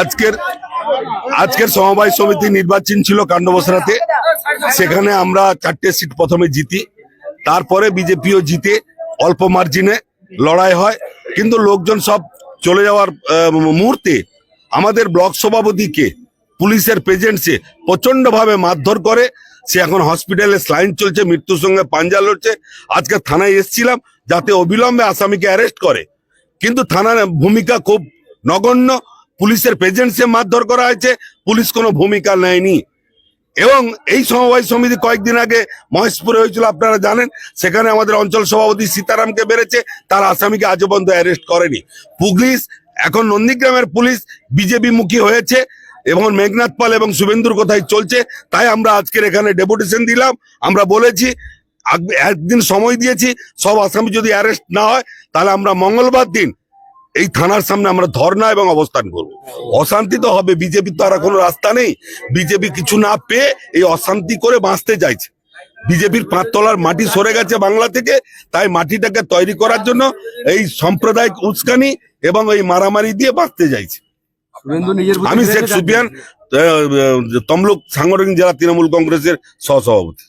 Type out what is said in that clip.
আজকের আজকের সমবায় সমিতি নির্বাচন ছিল কাণ্ডবসরাতে। সেখানে আমরা চারটে সিট প্রথমে জিতি, তারপরে বিজেপিও জিতে অল্প মার্জিনে লড়াই হয়। কিন্তু লোকজন সব চলে যাওয়ার মুহূর্তে আমাদের ব্লক সভাপতিকে পুলিশের প্রেজেন্সে প্রচণ্ড ভাবে মারধর করে। সে এখন হসপিটালে স্লাইন চলছে, মৃত্যুর সঙ্গে পাঞ্জা লড়ছে। আজকে থানায় এসেছিলাম, যাতে অবিলম্বে আসামিকে অ্যারেস্ট করে। কিন্তু থানার ভূমিকা খুব নগণ্য। পুলিশের প্রেজেন্সে মারধর করা হয়েছে। পুলিশ কোনো ভূমিকা নেয়নি। এবং এই সমবায় সমিতি কয়েকদিন আগে মহেশপুরে হয়েছিল, আপনারা জানেন। সেখানে আমাদের অঞ্চল সভাপতি সীতারামকে বেড়েছে তার আসামিকে আজও পর্যন্ত অ্যারেস্ট করেনি। পুলিশ, এখন নন্দীগ্রামের পুলিশ বিজেপি মুখী হয়েছে এবং মেঘনাথ পাল এবং শুভেন্দুর কোথায় চলছে। তাই আমরা আজকের এখানে ডেপুটেশন দিলাম। আমরা বলেছি একদিন সময় দিয়েছি সব আসামি যদি অ্যারেস্ট না হয় তাহলে আমরা মঙ্গলবার দিন এই থানার সামনে আমরা ধর্ণা এবং অবস্থান করব। অশান্তি তো হবে বিজেপি তো আর কোনো রাস্তা নেই। বিজেপি কিছু না পেয়ে এই অশান্তি করে বাঁচতে চাইছে। বিজেপির পাঁচতলার মাটি সরে গেছে বাংলা থেকে তাই মাটিটাকে তৈরি করার জন্য এই সাম্প্রদায়িক উস্কানি এবং এই মারামারি দিয়ে বাঁচতে চাইছে। আমি শেখ সুফিয়ান তমলুক সাংগঠনিক জেলা তৃণমূল কংগ্রেসের সহসভাপতি।